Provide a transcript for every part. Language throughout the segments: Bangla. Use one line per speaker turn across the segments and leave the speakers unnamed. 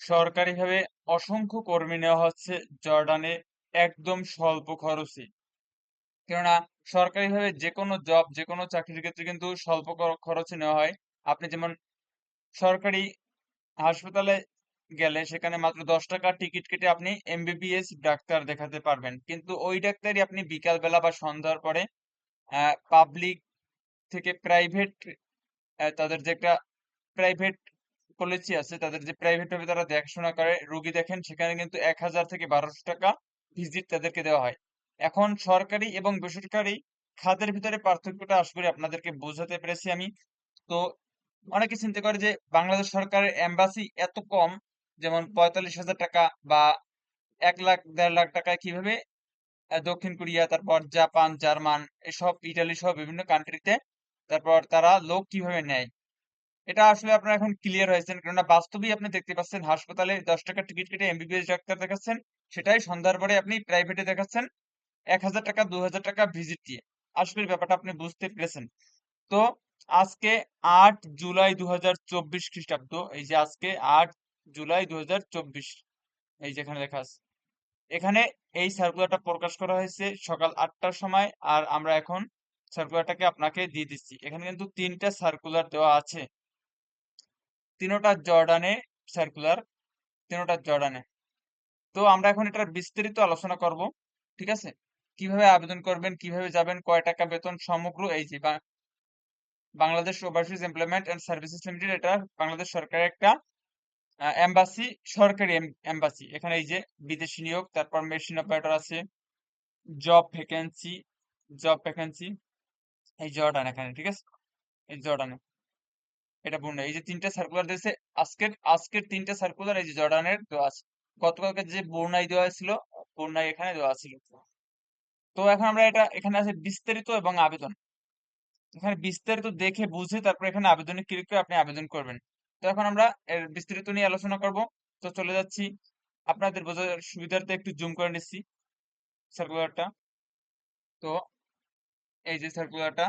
সরকারিভাবে অসংখ্য কর্মী নেওয়া হচ্ছে জর্ডানে একদম স্বল্প খরচে। কেননা সরকারিভাবে যে কোনো জব যে কোনো চাকরির ক্ষেত্রে কিন্তু স্বল্প খরচে নেওয়া হয়। আপনি যেমন সরকারি হাসপাতালে গেলে সেখানে মাত্র দশ টাকা টিকিট কেটে আপনি এমবিবিএস ডাক্তার দেখাতে পারবেন। কিন্তু ওই ডাক্তারই আপনি বিকালবেলা বা সন্ধ্যার পরে পাবলিক থেকে প্রাইভেট তাদের যে একটা প্রাইভেট পলিসি আছে, তাদের যে প্রাইভেট ভাবে তারা দেখাশোনা করে, রোগী দেখেন, সেখানে কিন্তু এক হাজার থেকে বারোশো টাকা ভিজিট তাদেরকে দেওয়া হয়। এখন সরকারি এবং বেসরকারি খাতের ভিতরে পার্থক্যটা আশা করি আপনাদেরকে বোঝাতে পেরেছি আমি। তো অনেকে চিন্তা করে যে বাংলাদেশ সরকারের এম্বাসি এত কম, যেমন পঁয়তাল্লিশ হাজার টাকা বা এক লাখ, দেড় লাখ টাকায় কীভাবে দক্ষিণ কোরিয়া, তারপর জাপান, জার্মান, এসব, ইটালি সহ বিভিন্ন কান্ট্রিতে তারপর তারা লোক কীভাবে নেয়? এটা আসলে আপনারা এখন ক্লিয়ার হয়েছেন কেননা বাস্তবেই আপনি দেখতে পাচ্ছেন, হাসপাতালে দশ টাকা টিকিট কেটে এমবিবিএস ডাক্তার দেখাচ্ছেন, সেটাই সন্ধ্যার পরে আপনি প্রাইভেটে দেখাচ্ছেন, এক হাজার টাকা, দু হাজার টাকা ভিজিট দিয়ে। করি ব্যাপারটা আপনি বুঝতে পেরেছেন। তো আজকে আট জুলাই দু হাজার চব্বিশ খ্রিস্টাব্দ, এই যে আজকে আট জুলাই দু হাজার চব্বিশ, এই যেখানে লেখা আছে। এখানে এই সার্কুলারটা প্রকাশ করা হয়েছে সকাল আটটার সময়, আর আমরা এখন সার্কুলারটাকে আপনাকে দিয়ে দিচ্ছি। এখানে কিন্তু তিনটা সার্কুলার দেওয়া আছে। তিনোটা জর্ডানে সার্কুলার তিনোটা জর্ডানে। তো আমরা এখন এটার বিস্তারিত আলোচনা করব, ঠিক আছে? কীভাবে আবেদন করবেন, কীভাবে যাবেন, কয় টাকা বেতন, সমগ্র এই যে Bangladesh overseas employment and services limited এটা বাংলাদেশ সরকারের একটা এম্বাসি সরকারি এম্বাসি এখানে এই যে বিদেশি নিয়োগ, তারপর মেশিন অপারেটর আছে জব ভ্যাকেন্সি জব ভ্যাকেন্সি এই জর্ডান এখানে, ঠিক আছে? এই জর্ডানে। এটা বুর্নাই এই যে তিনটা সার্কুলার দিয়েছে, আজকের আজকের তিনটা সার্কুলার এই যে জর্ডানের দেওয়া আছে। গতকালকে যে বুর্নাই দেওয়া ছিল বুর্নাই এখানে দেওয়া ছিল। তো এখন আমরা এটা, এখানে আছে বিস্তারিত এবং আবেদন। এখানে বিস্তারিত দেখে বুঝে তারপর এখানে আবেদনে ক্লিক করে আপনি আবেদন করবেন। তো এখন আমরা এর বিস্তারিত নিয়ে আলোচনা করব। তো চলে যাচ্ছি। আপনাদের বোঝার সুবিধার্থে একটু জুম করে নিচ্ছি সার্কুলারটা তো এই যে সার্কুলারটা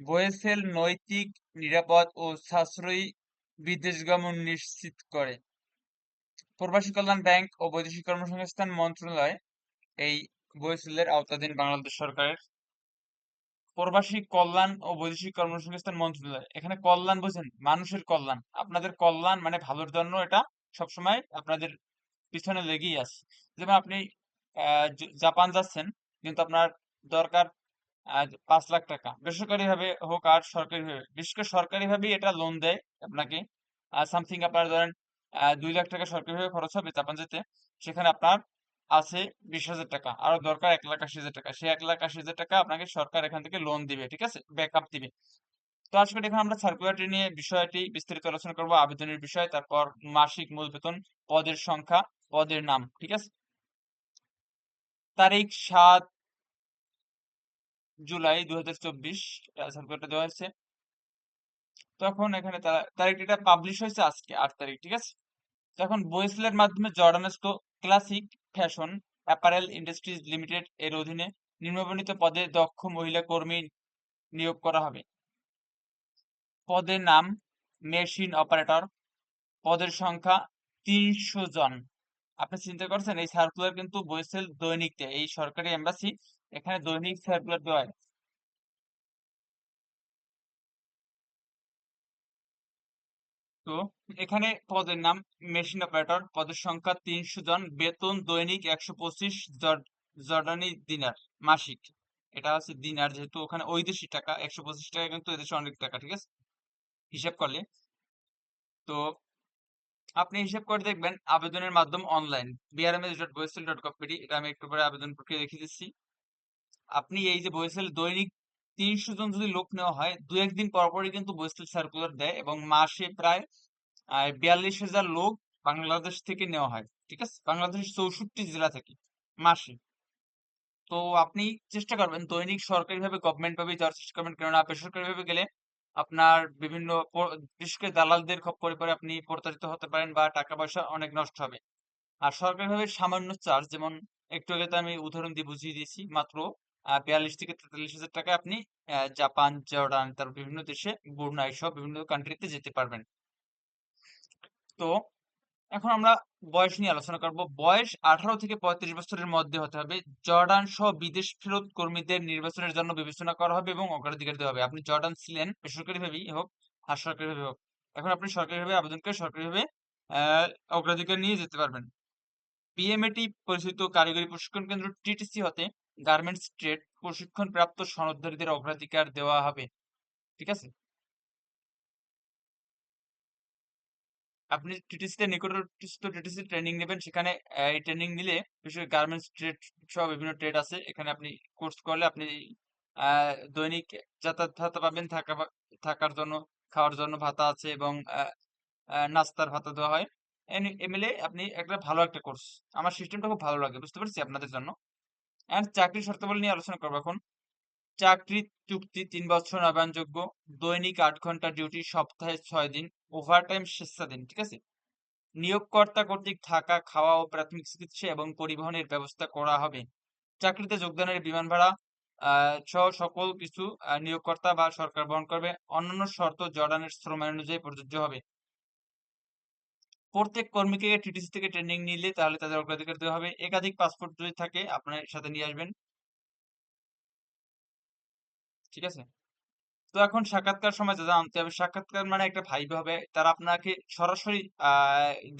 বয়েসেল নৈতিক নিরাপদ ও সাশ্রয়ী বিদেশগমন নিশ্চিত করে। প্রবাসী কল্যাণ ব্যাংক ও বৈদেশিক কর্মসংস্থান মন্ত্রণালয় এই বয়েসেলের আওতাধীন বাংলাদেশ সরকারের প্রবাসী কল্যাণ ও বৈদেশিক কর্মসংস্থান মন্ত্রণালয়। এখানে কল্যাণ বুঝেন মানুষের কল্যাণ। আপনাদের কল্যাণ মানে ভালোর জন্য এটা সবসময় আপনাদের পিছনে লেগেই আছে। যেমন আপনি জাপান যাচ্ছেন, কিন্তু আপনার দরকার পাঁচ লাখ টাকা। বেসরকারি ভাবে হোক আর সরকারি ভাবে বিশেষ করে সরকারি ভাবেই এটা লোন দেয় আপনাকে। সামথিং আপনার ধরেন দুই লাখ টাকা সরকারি ভাবে খরচ হবে জাপান যেতে সেখানে আপনার আছে বিশ হাজার টাকা। আরও দরকার এক লাখ আশি হাজার টাকা। সেই এক লাখ আশি হাজার টাকা আপনাকে সরকার এখান থেকে লোন দিবে, ঠিক আছে? ব্যাকআপ দিবে। তো আজকে এখন আমরা সার্কুলারটি নিয়ে বিষয়টি বিস্তারিত আলোচনা করব, আবেদনের বিষয়, তারপর মাসিক মূল বেতন, পদের সংখ্যা, পদের নাম, ঠিক আছে? তারিখ, সাত জুলাই দু হাজার চব্বিশ দেওয়া হয়েছে। তখন এখানে তা- তারিখ এটা পাবলিশ হয়েছে আজকে, আট তারিখ, ঠিক আছে? তখন বয়েসেলের মাধ্যমে জর্ডানেস্কো classic fashion apparel industries limited এর অধীনে নিম্নবর্ণিত পদে দক্ষ মহিলা কর্মী নিয়োগ করা হবে। পদের নাম মেশিন অপারেটর পদের সংখ্যা তিনশো জন। আপনি চিন্তা করছেন, এই সার্কুলার কিন্তু বয়েসেল দৈনিক এই সরকারি এম্বাসি এখানে দৈনিক সার্কুলার দেওয়া হয় তো এখানে পদের নাম মেশিন অপারেটর পদের সংখ্যা তিনশো জন, বেতন দৈনিক একশো পঁচিশ জর্ডানি দিনার, মাসিক। এটা হচ্ছে দিনার, যেহেতু ওখানে বৈদেশিক টাকা, একশো পঁচিশ টাকা কিন্তু এদেশে অনেক টাকা, ঠিক আছে? হিসাব করলে। তো আপনি হিসাব করে দেখবেন, আবেদনের মাধ্যম online BRMS dot BOESL dot কপিডি এটা আমি একটু পরে আবেদন প্রক্রিয়া দেখিয়ে দিচ্ছি। আপনি এই যে বয়েসেল দৈনিক তিনশো জন যদি লোক নেওয়া হয় দু একদিন পর পরই কিন্তু বয়েসেল সার্কুলার দেয় এবং মাসে প্রায় বিয়াল্লিশ হাজার লোক বাংলাদেশ থেকে নেওয়া হয়, ঠিক আছে? বাংলাদেশের চৌষট্টি জেলা থেকে মাসে। তো আপনি চেষ্টা করবেন দৈনিক সরকারি ভাবে গভর্নমেন্ট ভাবে যাওয়ার চেষ্টা করবেন। কেননা বেসরকারি ভাবে গেলে আপনার বিভিন্ন বিশেষ করে দালালদের খপ্পরে পরে আপনি প্রতারিত হতে পারেন বা টাকা পয়সা অনেক নষ্ট হবে। আর সরকারি ভাবে সামান্য চার্জ যেমন একটু আগে তো আমি উদাহরণ দিয়ে বুঝিয়ে দিয়েছি, মাত্র বিয়াল্লিশ থেকে তেতাল্লিশ হাজার টাকা আপনি জাপান, জর্ডান, তার বিভিন্ন দেশে ব্রুনাই সহ বিভিন্ন কান্ট্রিতে যেতে পারবেন। তো, এখন আমরা বয়স নিয়ে আলোচনা করব। বয়স আঠারো থেকে পঁয়ত্রিশ বছরের মধ্যে হতে হবে। জর্ডান সহ বিদেশ ফেরত কর্মীদের নির্বাচনের জন্য বিবেচনা করা হবে এবং অগ্রাধিকার দেওয়া হবে। আপনি জর্ডান ছিলেন, বেসরকারিভাবেই হোক, আর সরকারিভাবে হোক। এখন আপনি সরকারিভাবে আবেদন করে সরকারিভাবে অগ্রাধিকার নিয়ে যেতে পারবেন। বিএমএটি পরিচিত কারিগরি প্রশিক্ষণ কেন্দ্র টিটিসি হতে গার্মেন্টস ট্রেড প্রশিক্ষণ প্রাপ্ত সনদধারীদের অগ্রাধিকার দেওয়া হবে, ঠিক আছে? আপনি টিটিসিতে নিকটস্থ টিটিসি ট্রেনিং নেবেন, সেখানে এই ট্রেনিং নিলে বিশেষ গার্মেন্টস ট্রেড সহ বিভিন্ন ট্রেড আছে, এখানে আপনি কোর্স করলে আপনি দৈনিক যাতায়াত পাবেন, থাকা থাকার জন্য, খাওয়ার জন্য ভাতা আছে এবং নাস্তার ভাতা দেওয়া হয়। এমএলএ আপনি একটা ভালো একটা কোর্স আমার সিস্টেমটা খুব ভালো লাগে, বুঝতে পারছি আপনাদের জন্য। এন্ড চাকরির শর্তাবলী নিয়ে আলোচনা করব এখন। চাকরি চুক্তি তিন বছর নবায়নযোগ্য দৈনিক আট ঘণ্টা ডিউটি সপ্তাহে ছয় দিন। ওভারটাইম স্বেচ্ছাধীন ঠিক আছে? নিয়োগকর্তা কর্তৃক থাকা, খাওয়া ও প্রাথমিক চিকিৎসা এবং পরিবহনের ব্যবস্থা করা হবে। চাকরিতে যোগদানের বিমান ভাড়া সহ সকল কিছু নিয়োগকর্তা বা সরকার বহন করবে। অন্যান্য শর্ত জর্ডানের শ্রম অনুযায়ী প্রযোজ্য হবে। প্রত্যেক কর্মীকে টিটিসি থেকে ট্রেনিং নিলে তাহলে তাদের অগ্রাধিকার দেওয়া হবে। একাধিক পাসপোর্ট যদি থাকে, আপনার সাথে নিয়ে আসবেন। ঠিক আছে? তো এখন সাক্ষাৎকার সময় যা আনতে হবে, সাক্ষাৎকার মানে একটা ভাইব হবে। তারা আপনাকে সরাসরি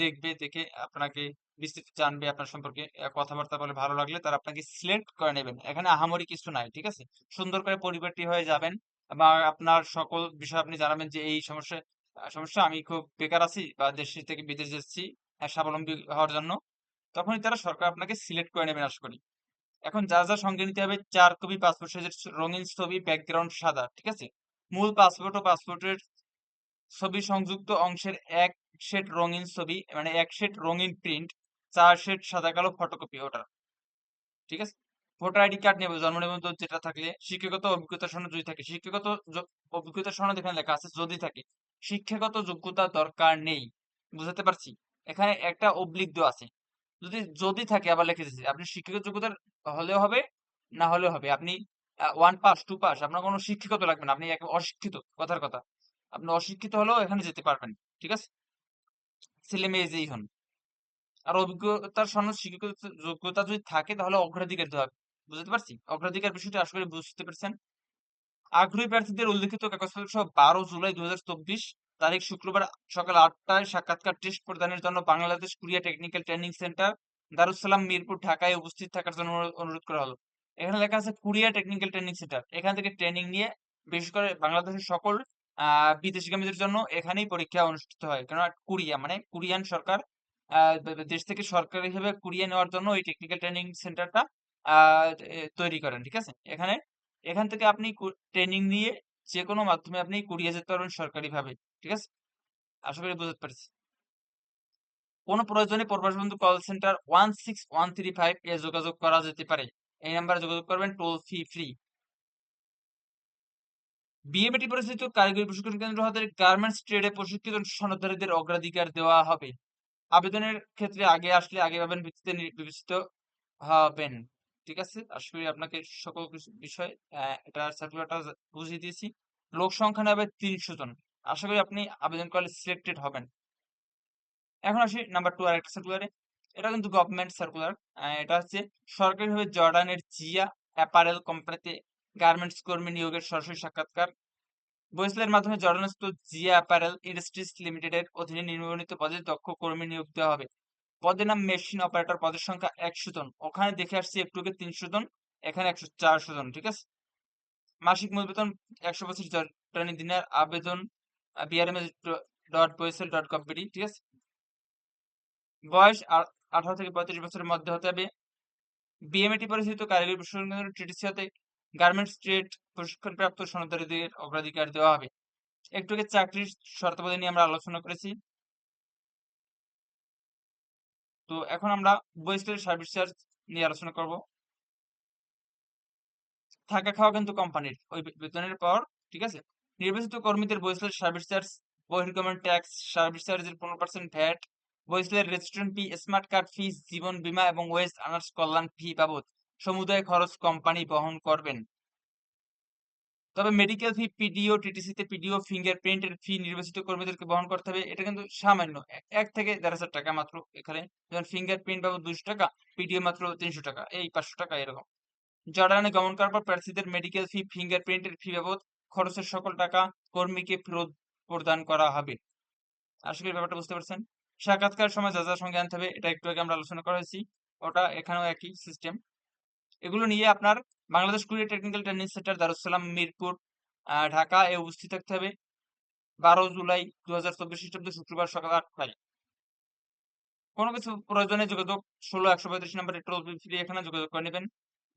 দেখবে, দেখে আপনাকে বিস্তৃত জানবে আপনার সম্পর্কে। কথাবার্তা বলে ভালো লাগলে তারা আপনাকে সিলেক্ট করে নেবেন। এখানে আহামরি কিছু নাই, ঠিক আছে? সুন্দর করে পরিবারটি হয়ে যাবেন। বা আপনার সকল বিষয় আপনি জানাবেন যে এই সমস্যা সমস্যা। আমি খুব বেকার আছি বা দেশ থেকে বিদেশ যাচ্ছি আহ, স্বাবলম্বী হওয়ার জন্য। তখনই তারা সরকার আপনাকে সিলেক্ট করে নেবেন আশা করি। এখন যা যা সঙ্গে নিতে হবে চার কপি পাসপোর্ট সাইজের রঙিন ছবি ব্যাকগ্রাউন্ড সাদা ঠিক আছে? মূল পাসপোর্ট ও পাসপোর্টের ছবি সংযুক্ত অংশের এক সেট রঙিন ছবি মানে এক সেট রঙিন প্রিন্ট চার সেট সাদা কালো ফটোকপি ওটা ঠিক আছে? ভোটার আইডি কার্ড নেবে জন্ম নিবন্ধন যেটা থাকলে শিক্ষাগত অভিজ্ঞতা সনদ যদি থাকে শিক্ষাগত অভিজ্ঞতা সনদ এখানে লেখা আছে যদি থাকে শিক্ষাগত যোগ্যতা দরকার নেই। বুঝাতে পারছি? এখানে একটা দেওয়া আছে। যদি যদি থাকে আবার লিখে দিয়েছে, আপনি শিক্ষাগত যোগ্যতা হলেও হবে, না হলেও হবে। আপনি ওয়ান পাস টু পাস আপনার কোনো শিক্ষিত লাগবে না। আপনি এক অশিক্ষিত, কথার কথা। আপনি অশিক্ষিত হলেও এখানে যেতে পারবেন, ঠিক আছে? ছেলে মেয়ে যেই হন। আর অভিজ্ঞতার সনদ শিক্ষাগত যোগ্যতা যদি থাকে, তাহলে অগ্রাধিকার দেওয়া বুঝতে পারছি? অগ্রাধিকার বিষয়টি আসলে বুঝতে পেরেছেন। আগ্রহী প্রার্থীদের উল্লেখিত কাগজপত্র সহ বারো জুলাই দুই হাজার চব্বিশ তারিখ শুক্রবার সকাল আটটায় সাক্ষাৎকার টেস্ট প্রদানের জন্য Bangladesh Korea technical training centre Darussalam Mirpur ঢাকায় উপস্থিত থাকার জন্য অনুরোধ- করা হলো। এখানে লেখা আছে কুরিয়া টেকনিক্যাল ট্রেনিং সেন্টার। এখান থেকে ট্রেনিং নিয়ে বিশেষ করে বাংলাদেশের সকল বিদেশিগামীদের জন্য এখানেই পরীক্ষা অনুষ্ঠিত হয়। কেননা কুরিয়া মানে কোরিয়ান সরকার দেশ থেকে সরকারি ভাবে কুরিয়া নেওয়ার জন্য এই টেকনিক্যাল ট্রেনিং সেন্টারটা তৈরি করেন, ঠিক আছে? এখানে এখান থেকে আপনি ট্রেনিং নিয়ে যে কোনো মাধ্যমে আপনি কুরিয়া যেতে পারবেন সরকারি ভাবে ঠিক আছে? আশা করি বুঝতে পারছি। কোনো প্রয়োজনে প্রবাসী বন্ধু call centre one six one three five এ যোগাযোগ করা যেতে পারে। এই নাম্বারে যোগাযোগ করবেন টোল ফি ফ্রি বিএমএটি পরিচালিত কারিগরি প্রশিক্ষণ কেন্দ্র হাতে গার্মেন্টস ট্রেডে প্রশিক্ষিত সনদধারীদের অগ্রাধিকার দেওয়া হবে। আবেদনের ক্ষেত্রে আগে আসলে আগে পাবেন ভিত্তিতে বিবেচিত হবেন। ঠিক আছে? আশা করি আপনাকে সকল বিষয় এটা সার্কুলারটা বুঝিয়ে দিয়েছি। লোক সংখ্যা নেবে তিনশো জন। আশা করি আপনি আবেদন করলে সিলেক্টেড হবেন। এখন আসি নাম্বার টু আর একটা সার্কুলারে এটা কিন্তু গভর্নমেন্ট সার্কুলার এটা হচ্ছে সরকারিভাবে জর্ডানের জিয়া অ্যাপারেল কোম্পানিতে গার্মেন্টস কর্মী নিয়োগের সরাসরি সাক্ষাৎকার। বৈসলের মাধ্যমে জর্ডানস্থ জিয়া অ্যাপারেল ইন্ডাস্ট্রিজ লিমিটেডের অধীনে নির্বাচিত পদে দক্ষ কর্মী নিয়োগ দেওয়া হবে। পদের নাম মেশিন অপারেটর পদের সংখ্যা একশো জন। ওখানে দেখে আসছি একটুকে তিনশো জন, এখানে একশো চারশো জন, ঠিক আছে? মাসিক মূল বেতন একশো বছর জর্ডানি দিনের আবেদন বিআরএমএস ডট বৈসেল ডট কম্পিটি ঠিক আছে? বয়স আঠারো থেকে পঁয়ত্রিশ বছরের মধ্যে হতে হবে। বিএমএটি পরিচালিত কারিগরি প্রশিক্ষণ কেন্দ্র টিটিসি হতে গার্মেন্টস ট্রেড প্রশিক্ষণপ্রাপ্ত সনদধারীদের অগ্রাধিকার দেওয়া হবে। একটু আগে চাকরির শর্তাবলী নিয়ে আমরা আলোচনা করেছি। তো এখন আমরা বয়েস্টের সার্ভিস চার্জ নিয়ে আলোচনা করব। থাকা খাওয়া কিন্তু কোম্পানির ওই বেতনের পর, ঠিক আছে? নির্বাচিত কর্মীদের বয়েস্টের সার্ভিস চার্জ বহির্গমন ট্যাক্স সার্ভিস চার্জের পনেরো percent VAT বয়েস্টের restaurant fee smart card fee জীবন বীমা এবং ওয়েস্ট আনার্স কল্যাণ ফি বাবদ সমুদায় খরচ কোম্পানি বহন করবেন। তবে মেডিকেল ফি পিডিও টিটিসিতে পিডিও ফিঙ্গারপ্রিন্টের ফি নির্বাচিত কর্মীদেরকে বহন করতে হবে, এটা কিন্তু সামান্য। এক থেকে দেড় হাজার টাকা মাত্র এখানে। যেমন ফিঙ্গারপ্রিন্ট বাবদ দুশো টাকা পিডিও মাত্র তিনশো টাকা, এই পাঁচশো টাকা এরকম। জর্ডানে গমন করার পর প্রার্থীদের মেডিকেল ফি ফিঙ্গারপ্রিন্টের ফি বাবদ খরচের সকল টাকা কর্মীকে ফেরত প্রদান করা হবে। আসলে ব্যাপারটা বুঝতে পারছেন। সাক্ষাৎকার সময় যা যা সঙ্গে আনতে হবে, এটা একটু আগে আমরা আলোচনা করা হয়েছি ওটা এখানেও একই সিস্টেম এগুলো নিয়ে আপনার Bangladesh Korea technical training centre Darussalam Mirpur Dhaka এ উপস্থিত থাকতে হবে। বারো জুলাই দু হাজার চব্বিশ খ্রিস্টাব্দ, শুক্রবার সকাল আটটায়। কোনো কিছু প্রয়োজনে যোগাযোগ, ষোলো একশো পঁয়ত্রিশ নম্বরে টোল ফ্রি এখানে যোগাযোগ করে নেবেন।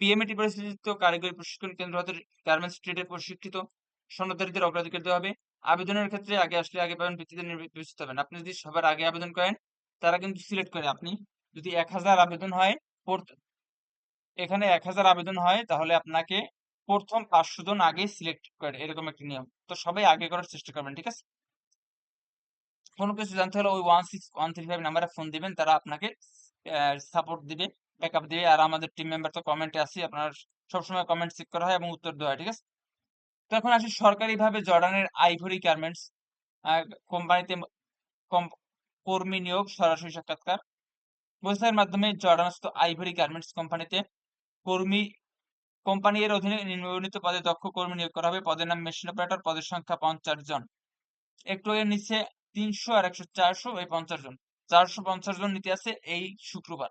পিএমএটি পরিচালিত কারিগরি প্রশিক্ষণ কেন্দ্র হতে গার্মেন্টস ট্রেডে প্রশিক্ষিত। সনদধারীদের অগ্রাধিকার দেওয়া হবে। আবেদনের ক্ষেত্রে আগে আসলে আগে পাবেন, ভিত্তিতে নির্বাচিত হবেন। আপনি যদি সবার আগে আবেদন করেন, তারা কিন্তু সিলেক্ট করে। আপনি যদি এক হাজার আবেদন হয় এখানে এক হাজার আবেদন হয়, তাহলে আপনাকে প্রথম পাঁচশো জন আগে সিলেক্ট করে, এরকম একটা নিয়ম। তো সবাই আগে করার চেষ্টা করবেন, ঠিক আছে? কোনো কিছু জানতে হলে ওই one six one three five নাম্বারে ফোন দিবেন, তারা আপনাকে সাপোর্ট দিবে ব্যাকআপ দিবে, আর আমাদের টিম মেম্বার তো কমেন্টে আসি আপনার সবসময় কমেন্ট চেক করা হয় এবং উত্তর দেওয়া হয়, ঠিক আছে? তো এখন আসি সরকারিভাবে জর্ডানের আইভরি গার্মেন্টস কোম্পানিতে কর্মী নিয়োগ সরাসরি সাক্ষাৎকার। ওয়েবসাইটের মাধ্যমে জর্ডানস্থ আইভরি গার্মেন্টস কোম্পানিতে কর্মী কোম্পানি এর অধীনে নির্বাচিত পদে দক্ষ কর্মী নিয়োগ করা হবে। পদের নাম মেশিন অপারেটর, পদের সংখ্যা পঞ্চাশ জন। একটু এর নিচে তিনশো আর একশো চারশো এই পঞ্চাশ জন। চারশো পঞ্চাশ জন নিতে আছে এই শুক্রবার।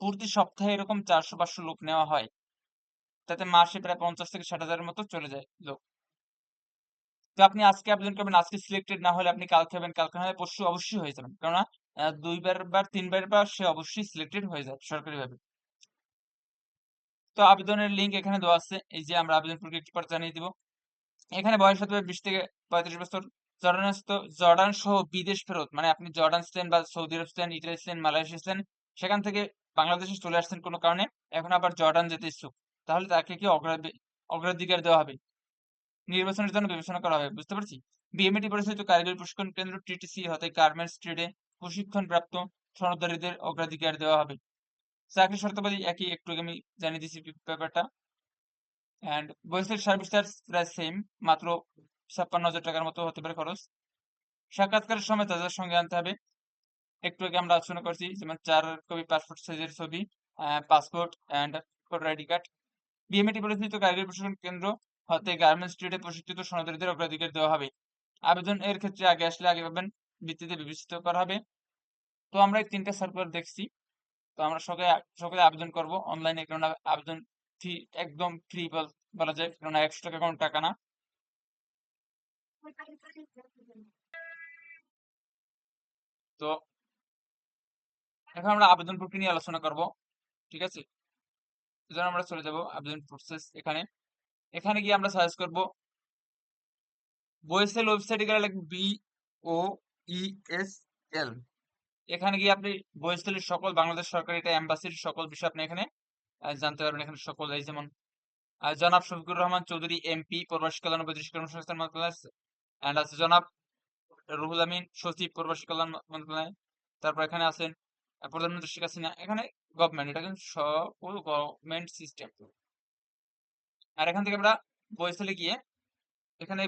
প্রতি সপ্তাহে এরকম চারশো পাঁচশো লোক নেওয়া হয়। তাতে মাসে প্রায় পঞ্চাশ থেকে ষাট হাজারের মতো চলে যায় লোক। তো আপনি আজকে আবেদন করবেন, আজকে সিলেক্টেড না হলে আপনি কালকে হবেন কালকে না হলে পরশু অবশ্যই হয়ে যাবেন। কেননা দুইবার বা তিনবার বা সে অবশ্যই সিলেক্টেড হয়ে যায় সরকারিভাবে। তো আবেদনের লিঙ্ক এখানে দেওয়া আছে। এই যে আমরা আবেদন প্রক্রিয়া একটু জানিয়ে দিব। এখানে বয়স হতে হবে বিশ থেকে পঁয়ত্রিশ বছর। জর্ডানস্থ জর্ডান সহ বিদেশ ফেরত। মানে আপনি জর্ডান ছিলেন বা সৌদি আরব ছিলেন ইটালি ছিলেন, মালয়েশিয়া ছিলেন, সেখান থেকে বাংলাদেশে চলে আসছেন কোনো কারণে। এখন আবার জর্ডান যেতে ইচ্ছুক। তাহলে তাকে কি অগ্রাধি- অগ্রাধিকার দেওয়া হবে? নির্বাচনের জন্য বিবেচনা করা হবে। বুঝতে পারছি? বিএমএটি পরিচালিত কারিগরি প্রশিক্ষণ কেন্দ্র টিটিসি হতে গার্মেন্টস ট্রেডে প্রশিক্ষণ প্রাপ্ত সনদধারীদের অগ্রাধিকার দেওয়া হবে। চাকরি শর্তাবলী একই, একটু আমি জানিয়ে দিচ্ছি ব্যাপারটা। অ্যান্ড বয়সের সার্ভিস চার্জ প্রায় সেম মাত্র ছাপ্পান্ন হাজার টাকার মতো হতে পারে খরচ। সাক্ষাৎকারের সময় তাদের সঙ্গে আনতে হবে। একটু আগে আমরা আলোচনা করছি, যেমন চার কপি পাসপোর্ট সাইজের ছবি passport and voter ID card BMET পরিচালিত কারিগরি প্রশিক্ষণ কেন্দ্র হতে গার্মেন্টস ট্রেডে প্রশিক্ষিত সনদীদের অগ্রাধিকার দেওয়া হবে। আবেদন এর ক্ষেত্রে আগে আসলে আগে পাবেন, ভিত্তিতে বিবেচিত করা হবে। তো আমরা এই তিনটা সার্কুলার দেখছি। তো আমরা সকলে সকালে আবেদন করব। অনলাইনে কেননা আবেদন ফি একদম ফ্রি বলা যায়। কেননা একশো টাকা, কোনো টাকা না। তো এখন আমরা আবেদন প্রক্রিয়া নিয়ে আলোচনা করব। ঠিক আছে? এজন্য আমরা চলে যাব আবেদন প্রসেস এখানে। এখানে গিয়ে আমরা সার্চ করব বয়েসেল ওয়েবসাইটে গেলে লিখব B O E S L এখানে গিয়ে আপনি বয়েসেলের সকল বাংলাদেশ সরকার এটা এম্বাসির সকল বিষয় আপনি এখানে জানতে পারবেন। এখানে সকল এই যেমন জনাব শফিকুর রহমান চৌধুরী এমপি, প্রবাসী কল্যাণ বৈদেশিক কর্মসংস্থান মন্ত্রণালয় অ্যান্ড আছে জনাব রুহুল আমিন, সচিব প্রবাসী কল্যাণ মন্ত্রণালয়, তারপর এখানে আছেন প্রধানমন্ত্রী শেখ হাসিনা। এখানে গভর্নমেন্ট এটা কিন্তু সকল গভর্নমেন্ট সিস্টেম আর এখান থেকে আমরা বইসেলে গিয়ে, এখানে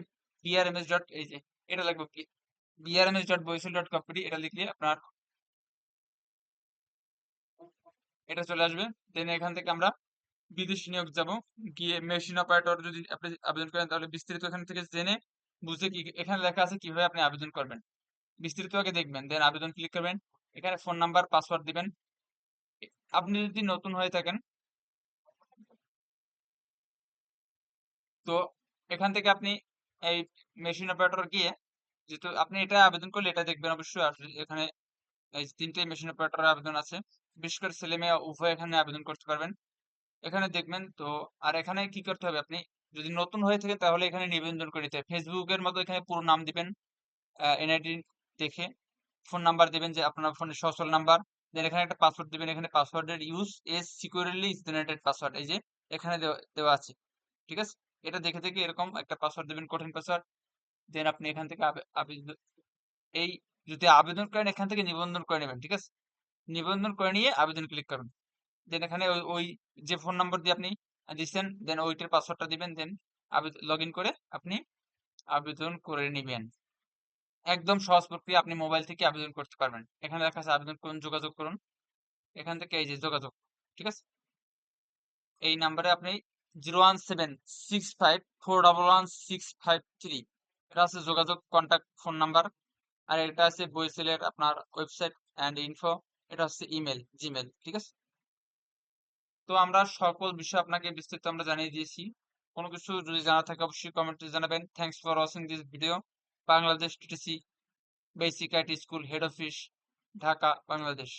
বিআরএমএস ডট এই যে, এটা লাগবে বিআরএমএস ডট বইসেল ডট কপিটি এটা লিখলে আপনার এটা চলে আসবে। দেন এখান থেকে আমরা বিদেশি নিয়োগ যাব। গিয়ে মেশিন অপারেটর যদি আপনি আবেদন করেন, তাহলে বিস্তারিত এখান থেকে জেনে বুঝে কি এখানে লেখা আছে কীভাবে আপনি আবেদন করবেন। বিস্তারিত আগে দেখবেন দেন আবেদন ক্লিক করবেন। এখানে ফোন নাম্বার পাসওয়ার্ড দিবেন। আপনি যদি নতুন হয়ে থাকেন, তো এখান থেকে আপনি এই মেশিন অপারেটর গিয়ে যেহেতু আপনি এটা আবেদন করলে এটা দেখবেন অবশ্যই এখানে এই তিনটে মেশিন অপারেটর আবেদন আছে। বিশেষ করে ছেলে মেয়ে উভয় এখানে আবেদন করতে পারবেন। এখানে দেখবেন, তো আর এখানে কি করতে হবে আপনি? যদি নতুন হয়ে থাকে তাহলে এখানে নিবন্ধন করে হবে। ফেসবুকের মতো এখানে পুরো নাম দিবেন এনআইডি দেখে। ফোন নাম্বার দিবেন যে আপনার ফোনের সচল নাম্বার দেন এখানে একটা পাসওয়ার্ড দিবেন। এখানে পাসওয়ার্ডের use as securely generated password এই যে এখানে দেওয়া আছে। ঠিক আছে? এটা দেখে দেখে এরকম একটা পাসওয়ার্ড দিবেন, কঠিন পাসওয়ার্ড দেন আপনি এখান থেকে আবেদন, এই যদি আবেদন করেন, এখান থেকে নিবন্ধন করে নেবেন, ঠিক আছে? নিবন্ধন করে নিয়ে আবেদন ক্লিক করুন। দেন এখানে ওই যে ফোন নম্বর দিয়ে আপনি দিচ্ছেন দেন ওইটার পাসওয়ার্ডটা দিবেন দেন লগ ইন করে আপনি আবেদন করে নেবেন। একদম সহজ প্রক্রিয়া, আপনি মোবাইল থেকে আবেদন করতে পারবেন। এখানে দেখা আছে আবেদন করুন, যোগাযোগ করুন। এখান থেকে এই যে যোগাযোগ, ঠিক আছে? এই নাম্বারে আপনি zero one seven six five four double one six five three এটা আছে যোগাযোগ কন্ট্যাক্ট ফোন নাম্বার আর এটা আছে বইসেলের আপনার ওয়েবসাইট অ্যান্ড ইনফো এটা হচ্ছে ইমেল জিমেল ঠিক আছে? তো আমরা সকল বিষয় আপনাকে বিস্তারিত আমরা জানিয়ে দিয়েছি। কোনো কিছু যদি জানা থাকে অবশ্যই কমেন্টে জানাবেন। Thanks for watching this video Bangladesh TTC basic IT school head office Dhaka Bangladesh